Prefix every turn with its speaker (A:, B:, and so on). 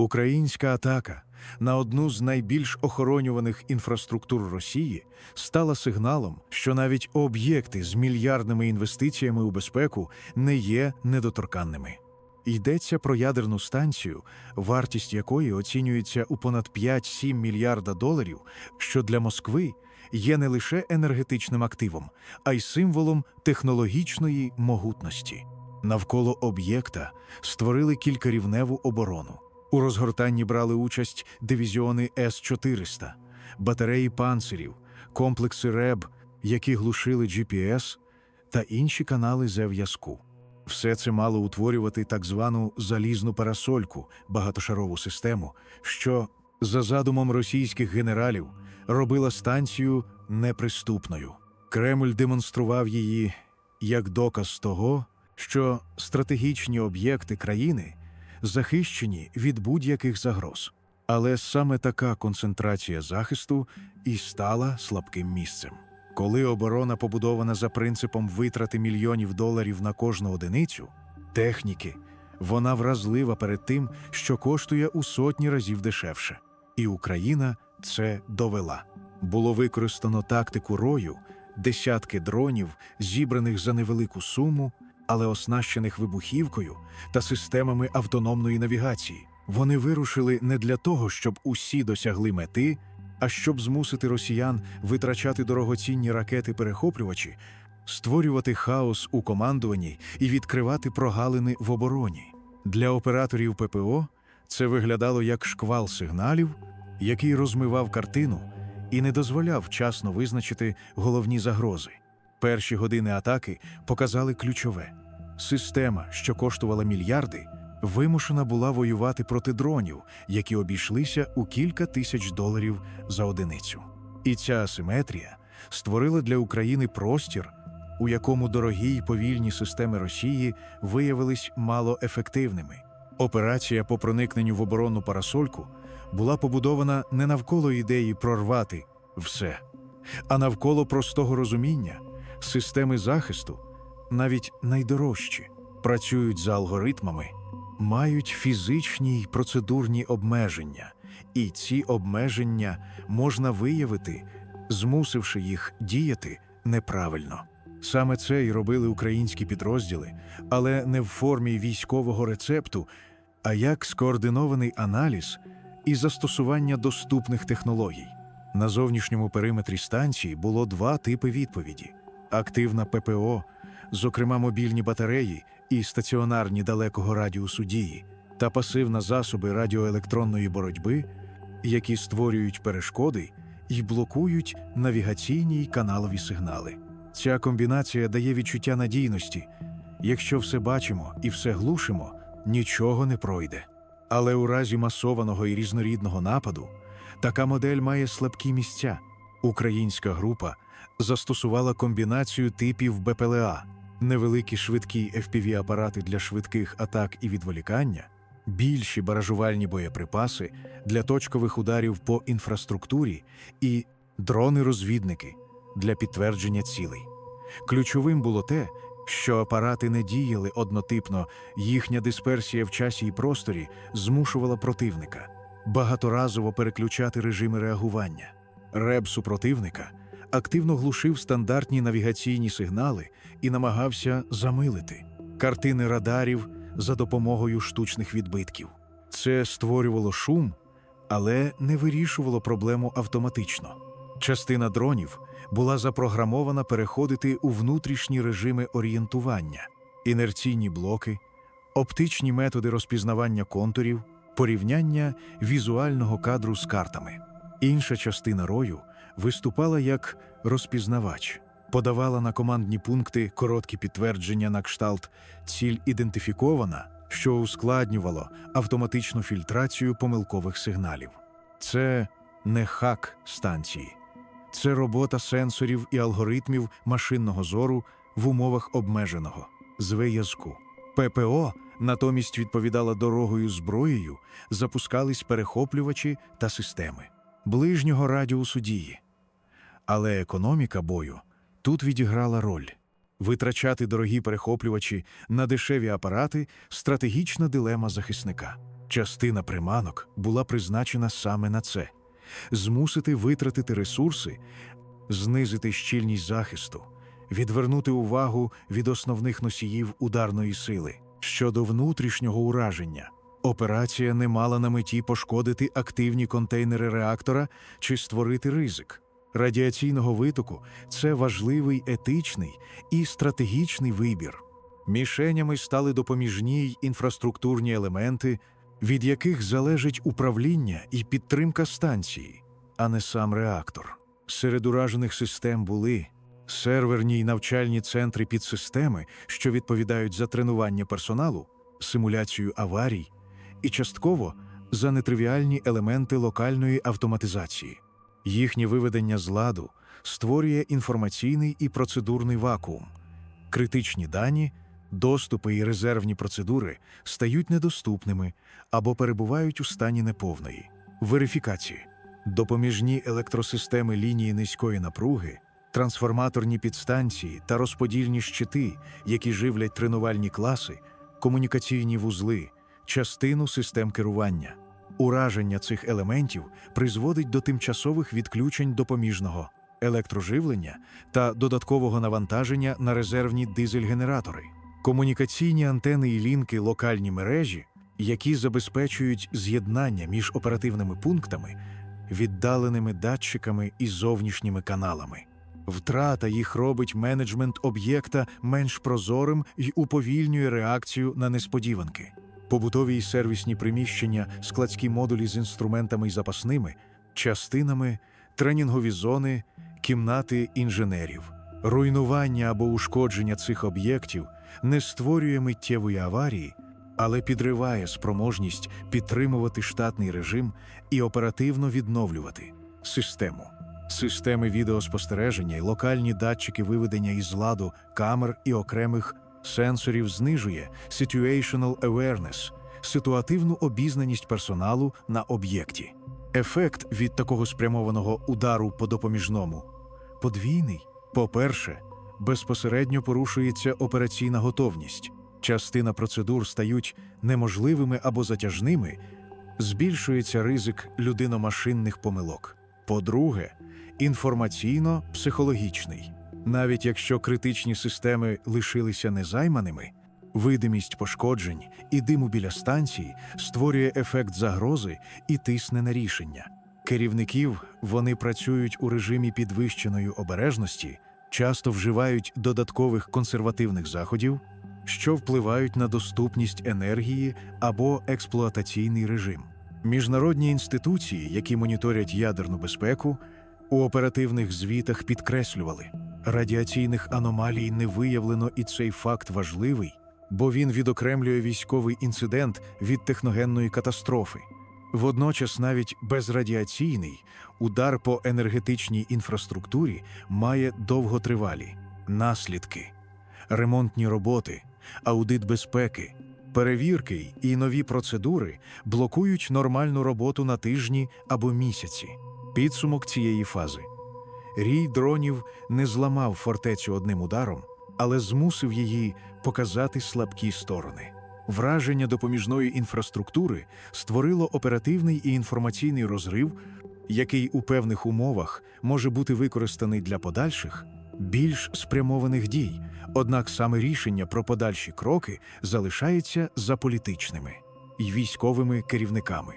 A: Українська атака на одну з найбільш охоронюваних інфраструктур Росії стала сигналом, що навіть об'єкти з мільярдними інвестиціями у безпеку не є недоторканними. Йдеться про ядерну станцію, вартість якої оцінюється у понад 5-7 мільярда доларів, що для Москви є не лише енергетичним активом, а й символом технологічної могутності. Навколо об'єкта створили кількарівневу оборону. У розгортанні брали участь дивізіони С-400, батареї панцирів, комплекси РЕБ, які глушили GPS та інші канали зв'язку. Все це мало утворювати так звану залізну парасольку, багатошарову систему, що, за задумом російських генералів, робила станцію неприступною. Кремль демонстрував її як доказ того, що стратегічні об'єкти країни захищені від будь-яких загроз. Але саме така концентрація захисту і стала слабким місцем. Коли оборона побудована за принципом витрати мільйонів доларів на кожну одиницю техніки, вона вразлива перед тим, що коштує у сотні разів дешевше. І Україна це довела. Було використано тактику рою, десятки дронів, зібраних за невелику суму, але оснащених вибухівкою та системами автономної навігації. Вони вирушили не для того, щоб усі досягли мети, а щоб змусити росіян витрачати дорогоцінні ракети-перехоплювачі, створювати хаос у командуванні і відкривати прогалини в обороні. Для операторів ППО це виглядало як шквал сигналів, який розмивав картину і не дозволяв вчасно визначити головні загрози. Перші години атаки показали ключове: система, що коштувала мільярди, вимушена була воювати проти дронів, які обійшлися у кілька тисяч доларів за одиницю. І ця асиметрія створила для України простір, у якому дорогі й повільні системи Росії виявились малоефективними. Операція по проникненню в оборонну парасольку була побудована не навколо ідеї прорвати все, а навколо простого розуміння системи захисту, навіть найдорожчі, працюють за алгоритмами, мають фізичні й процедурні обмеження, і ці обмеження можна виявити, змусивши їх діяти неправильно. Саме це й робили українські підрозділи, але не в формі військового рецепту, а як скоординований аналіз і застосування доступних технологій. На зовнішньому периметрі станції було два типи відповіді: активна ППО, зокрема мобільні батареї і стаціонарні далекого радіусу дії, та пасивна засоби радіоелектронної боротьби, які створюють перешкоди і блокують навігаційні й каналові сигнали. Ця комбінація дає відчуття надійності. Якщо все бачимо і все глушимо, нічого не пройде. Але у разі масованого і різнорідного нападу така модель має слабкі місця. Українська група застосувала комбінацію типів БПЛА, невеликі швидкі FPV-апарати для швидких атак і відволікання, більші баражувальні боєприпаси для точкових ударів по інфраструктурі і дрони-розвідники для підтвердження цілей. Ключовим було те, що апарати не діяли однотипно, їхня дисперсія в часі і просторі змушувала противника багаторазово переключати режими реагування. Реб супротивника активно глушив стандартні навігаційні сигнали і намагався замилити картини радарів за допомогою штучних відбитків. Це створювало шум, але не вирішувало проблему автоматично. Частина дронів була запрограмована переходити у внутрішні режими орієнтування, інерційні блоки, оптичні методи розпізнавання контурів, порівняння візуального кадру з картами. Інша частина рою виступала як розпізнавач, подавала на командні пункти короткі підтвердження на кшталт ціль ідентифікована, що ускладнювало автоматичну фільтрацію помилкових сигналів. Це не хак станції. Це робота сенсорів і алгоритмів машинного зору в умовах обмеженого зв'язку. ППО натомість відповідала дорогою зброєю, запускались перехоплювачі та системи ближнього радіусу дії. Але економіка бою тут відіграла роль. Витрачати дорогі перехоплювачі на дешеві апарати стратегічна дилема захисника. Частина приманок була призначена саме на це змусити витратити ресурси, знизити щільність захисту, відвернути увагу від основних носіїв ударної сили. Щодо внутрішнього ураження, операція не мала на меті пошкодити активні контейнери реактора чи створити ризик. Радіаційного витоку це важливий етичний і стратегічний вибір. Мішенями стали допоміжні й інфраструктурні елементи, від яких залежить управління і підтримка станції, а не сам реактор. Серед уражених систем були серверні й навчальні центри підсистеми, що відповідають за тренування персоналу, симуляцію аварій і частково за нетривіальні елементи локальної автоматизації. Їхнє виведення з ладу створює інформаційний і процедурний вакуум. Критичні дані, доступи і резервні процедури стають недоступними або перебувають у стані неповної верифікації. Допоміжні електросистеми лінії низької напруги, трансформаторні підстанції та розподільні щити, які живлять тренувальні класи, комунікаційні вузли, частину систем керування. Ураження цих елементів призводить до тимчасових відключень допоміжного електроживлення та додаткового навантаження на резервні дизель-генератори. Комунікаційні антени і лінки локальні мережі, які забезпечують з'єднання між оперативними пунктами, віддаленими датчиками і зовнішніми каналами. Втрата їх робить менеджмент об'єкта менш прозорим і уповільнює реакцію на несподіванки. Побутові і сервісні приміщення, складські модулі з інструментами і запасними, частинами, тренінгові зони, кімнати інженерів. Руйнування або ушкодження цих об'єктів не створює миттєвої аварії, але підриває спроможність підтримувати штатний режим і оперативно відновлювати систему. Системи відеоспостереження і локальні датчики виведення із ладу камер і окремих сенсорів знижує situational awareness – ситуативну обізнаність персоналу на об'єкті. Ефект від такого спрямованого удару по допоміжному подвійний. По-перше, безпосередньо порушується операційна готовність. Частина процедур стають неможливими або затяжними, збільшується ризик людино-машинних помилок. По-друге, інформаційно-психологічний. Навіть якщо критичні системи лишилися незайманими, видимість пошкоджень і диму біля станції створює ефект загрози і тисне на рішення. Керівників вони працюють у режимі підвищеної обережності, часто вживають додаткових консервативних заходів, що впливають на доступність енергії або експлуатаційний режим. Міжнародні інституції, які моніторять ядерну безпеку, у оперативних звітах підкреслювали, радіаційних аномалій не виявлено, і цей факт важливий, бо він відокремлює військовий інцидент від техногенної катастрофи. Водночас, навіть безрадіаційний удар по енергетичній інфраструктурі має довготривалі наслідки, ремонтні роботи, аудит безпеки, перевірки і нові процедури блокують нормальну роботу на тижні або місяці. Підсумок цієї фази. Рій дронів не зламав фортецю одним ударом, але змусив її показати слабкі сторони. Враження допоміжної інфраструктури створило оперативний і інформаційний розрив, який у певних умовах може бути використаний для подальших, більш спрямованих дій, однак саме рішення про подальші кроки залишається за політичними і військовими керівниками.